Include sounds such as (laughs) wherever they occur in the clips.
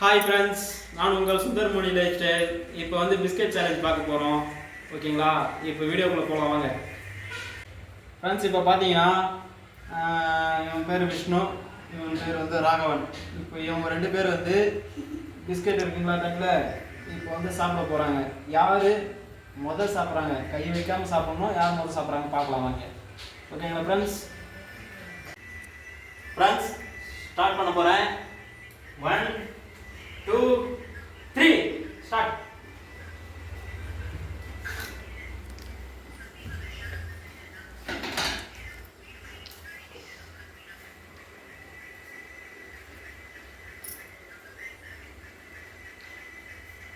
Hi friends நான் உங்கள் சுந்தர்மணி life style இப்போ வந்து பிஸ்கெட் சேலஞ்ச் பார்க்க போகிறோம் ஓகேங்களா இப்போ வீடியோக்குள்ளே போகலாம் வாங்க. ஃப்ரெண்ட்ஸ் இப்போ பார்த்தீங்கன்னா இவன் பேர் விஷ்ணு இவன் பேர் வந்து ராகவன். இப்போ இவங்க ரெண்டு பேர் வந்து பிஸ்கெட் இருக்குங்களா தட்டில்? இப்போ வந்து சாப்பிட போகிறாங்க யார்? முதல் சாப்பிட்றாங்க. கை வைக்காமல் சாப்பிட்ணும் யார் முதல் சாப்பிட்றாங்க பார்க்கலாம் வாங்க. ஓகேங்களா ஃப்ரெண்ட்ஸ் ஃப்ரெண்ட்ஸ் ஸ்டார்ட் பண்ண போகிறேன் ஒன் டூ த்ரீ ஸ்டார்ட்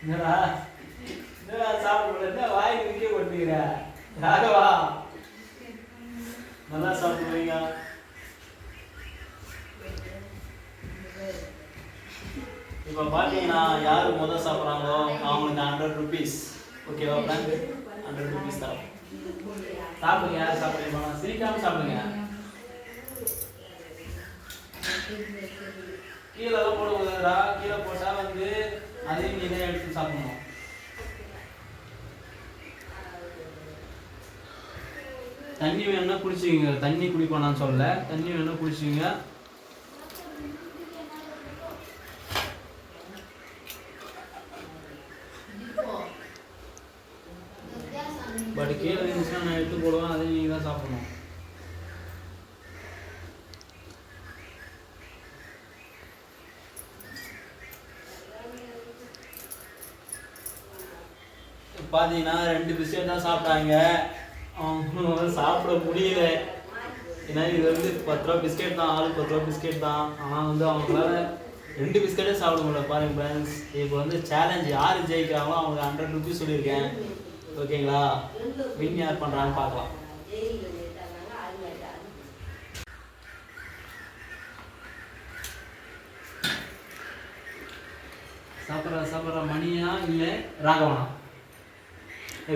என்னடா? என்னடா சாப்பிட என்ன வாய் விற்க போட்டுக்கிற ராகவா நல்லா சாப்பிடுவீங்க இப்போ பார்த்தீங்கன்னா யார் முதல் சாப்பிட்றாங்களோ அவங்களுக்கு ஹண்ட்ரட் ருபீஸ் ஓகேவா ஃப்ரெண்ட் ஹண்ட்ரட் ருபீஸ் தரோம் சாப்பிடுங்க யார் சாப்பிடுங்க சிரிக்காமல் சாப்பிடுங்க. கீழெல்லாம் போடக்கூடாதுடா கீழே போட்டால் வந்து அதையும் நீ தான் எடுத்து சாப்பிடணும். தண்ணி வேணும்னா குடிச்சுக்கோங்க. தண்ணி குடிப்போம் சொல்லல. தண்ணி வேணும்னா குடிச்சிக்கோங்க. கீழே இருந்துச்சுன்னா நான் எடுத்து போடுவேன் அதையும் நீங்கள் தான் சாப்பிடணும். பார்த்தீங்கன்னா ரெண்டு பிஸ்கெட் தான் சாப்பிட்டாங்க. அவங்க சாப்பிட முடியல. ஏன்னா இது வந்து பத்து ரூபா பிஸ்கெட் தான் ஆளு பத்து ரூபா பிஸ்கெட் தான். ஆனால் வந்து அவங்களால ரெண்டு பிஸ்கெட்டே சாப்பிட முடியல பாருங்க ஃப்ரெண்ட்ஸ் இப்போ வந்து சேலஞ்ச் யார் ஜெயிக்கிறாங்களோ அவங்க ஹண்ட்ரட் ருபீஸ் சொல்லியிருக்கேன். ஓகேங்களா? வின் யார் பண்ணுறான்னு பார்க்கலாம். சாப்பிட்ற சாப்பிட்ற மணியா இல்லை ராகவனா?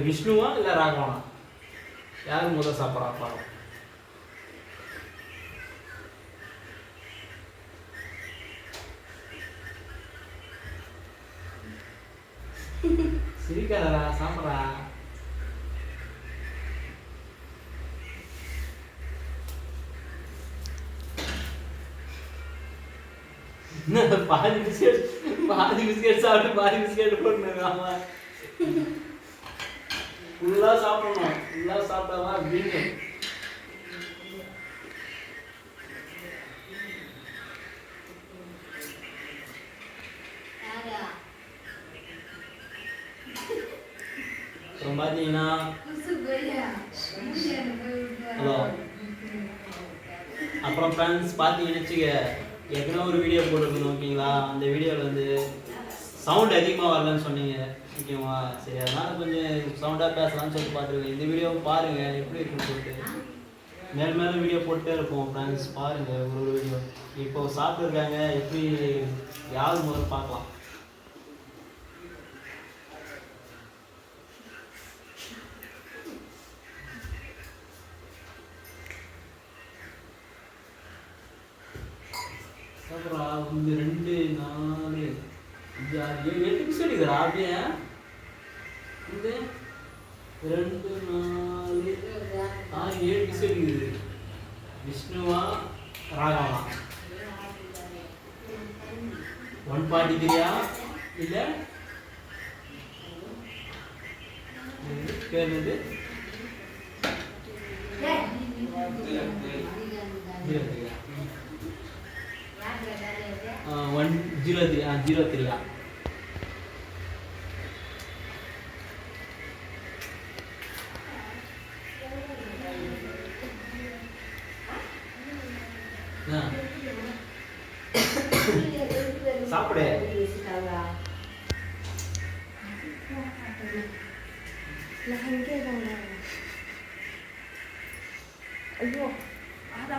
விஷ்ணுவா இல்லை ராகவனா? யார் முதல் சாப்பிட்றா பார்க்கலாம் சிரிக்காதடா சாப்பிட்றா. என்ன (laughs) பாதி பிஸ்கெட் பாதி பிஸ்கெட் சாப்பிட்டு பாதி பிஸ்கெட் போட்டுருக்காங்க ஃபுல்லா சாப்பிடணும். ஃபுல்லா சாப்பிட்டாதான் வீங்க அப்புறம் பார்த்தீங்கன்னா ஹலோ. அப்புறம் ஃப்ரெண்ட்ஸ் பார்த்தீங்கன்னு வச்சுக்க ஏற்கனவே ஒரு வீடியோ போட்டிருக்கணும் ஓகேங்களா? அந்த வீடியோவில் வந்து சவுண்ட் அதிகமாக வரலன்னு சொன்னீங்க. ஓகேவா? சரி அதனால் கொஞ்சம் சவுண்டாக பேசலாம்னு சொல்லிட்டு பார்த்துருக்கேன். இந்த வீடியோவை பாருங்கள் எப்படி இருக்குன்னு சொல்லிட்டு. மேல் மேலே வீடியோ போட்டே இருப்போம் ஃப்ரெண்ட்ஸ் பாருங்கள் ஒரு ஒரு வீடியோ இப்போ சாப்பிட்ருக்காங்க எப்படி யார் முதல்ல பார்க்கலாம் அப்புறம் ஒன்று ரெண்டு நாலு அஞ்சு ஆறு ஏழு எட்டு நிமிஷம் இருக்குதா அப்படியே இது ரெண்டு நாலு ஆறு ஏழு நிமிஷம் இருக்குது விஷ்ணுவா ராகவா? ஒன் ஃபார்ட்டி த்ரீயா இல்லை? பேர் என்னது? த்ரீயா ஒன் ஜீரோ த்ரீ ஆ ஜீரோ த்ரீயா சாப்பிடு. ஐயோ ஆதா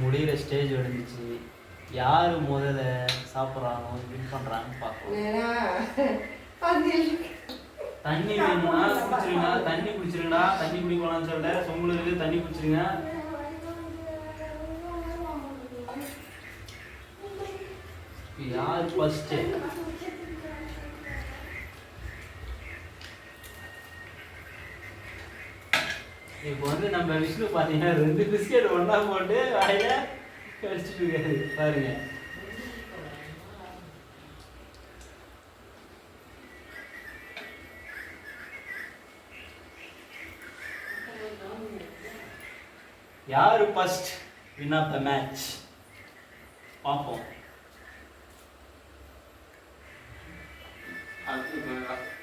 முடிகிற ஸ்டேஜ் வந்துச்சு யார் முதல்ல சாப்பிட்றாங்க வின் பண்ணுறாங்கன்னு பார்ப்போம் தண்ணி வேணும்னா குடிச்சிருங்க. தண்ணி குடிச்சிருங்கடா. தண்ணி குடிக்கலாம்னு சொல்ல சொம்புல இருக்கு. தண்ணி குடிச்சிருங்க. யார் ஃபர்ஸ்ட் இப்போ வந்து நம்ம விஷ்ணு பார்த்தீங்கன்னா ரெண்டு பிஸ்கெட் ஒன்றா போட்டு வாயில கடிச்சிட்டு இருக்காரு. பாருங்க. யாரு first win of the match பார்ப்போம். அது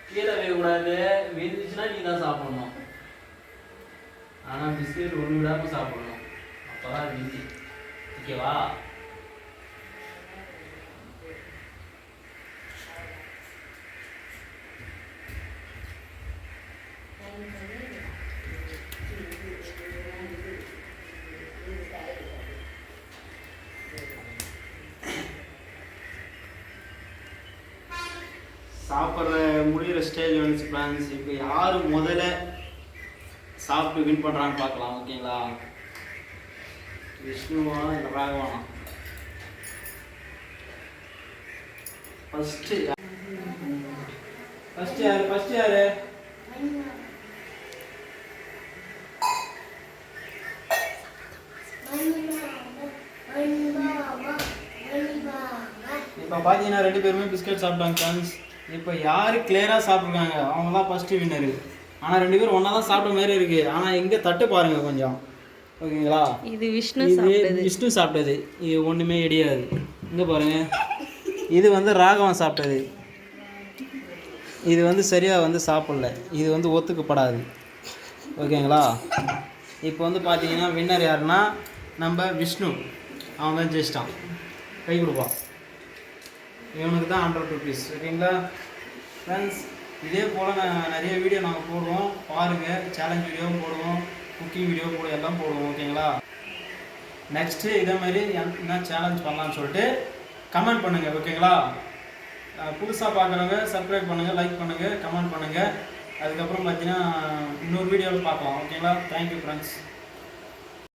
கீழே வேகக்கூடாது வெந்துச்சுன்னா நீ தான் சாப்பிடணும். ஆனால் பிஸ்கெட் ஒன்று விடாமல் சாப்பிடணும். அப்போ தான் விதி ஓகேவா சாப்பிட்ற முடிகிற ஸ்டேஜ் வந்துச்சு ஃப்ரெண்ட்ஸ் இப்போ யார் முதல்ல சாப்பிட்டு வின் பண்ணுறான்னு பார்க்கலாம் ஓகேங்களா? விஷ்ணுவா இல்லை ராகவானா? ஃபஸ்ட்டு ஃபஸ்ட் யார்? ஃபஸ்ட் யார்? இப்போ பார்த்தீங்கன்னா ரெண்டு பேருமே பிஸ்கட் சாப்பிட்டாங்க ஃப்ரெண்ட்ஸ் இப்போ யார் கிளியராக சாப்பிட்ருக்காங்க அவங்க தான் ஃபஸ்ட்டு வின்னரு ஆனால் ரெண்டு பேரும் ஒன்றா தான் சாப்பிட்ட மாதிரி இருக்குது ஆனால் இங்கே தட்டு பாருங்க கொஞ்சம். ஓகேங்களா? இது விஷ்ணு இது விஷ்ணு சாப்பிட்டது. இது ஒன்றுமே இடியாது. இங்கே பாருங்க. இது வந்து ராகவன் சாப்பிட்டது. இது வந்து சரியாக வந்து சாப்பிடல. இது வந்து ஒத்துக்கப்படாது. ஓகேங்களா? இப்போ வந்து பார்த்தீங்கன்னா வின்னர் யாருன்னா நம்ம விஷ்ணு. அவன் தான் ஜெயிச்சிட்டான். கை கொடுப்பான். இவனுக்கு தான் ஹண்ட்ரட் ருபீஸ் ஓகேங்களா ஃப்ரெண்ட்ஸ் இதே போல் நான் நிறைய வீடியோ நாங்கள் போடுவோம் பாருங்கள் சேலஞ்ச் வீடியோவும் போடுவோம். குக்கிங் வீடியோ போடுவோம் எல்லாம் போடுவோம். ஓகேங்களா நெக்ஸ்ட்டு இதே மாதிரி என்- என்ன சேலஞ்ச் பண்ணலான்னு சொல்லிட்டு கமெண்ட் பண்ணுங்கள் ஓகேங்களா புதுசாக பார்க்குறவங்க சப்ஸ்கிரைப் பண்ணுங்கள் லைக் பண்ணுங்கள் கமெண்ட் பண்ணுங்கள் அதுக்கப்புறம் பார்த்தீங்கன்னா இன்னொரு வீடியோவில் பார்க்கலாம். ஓகேங்களா தேங்க்யூ ஃப்ரெண்ட்ஸ்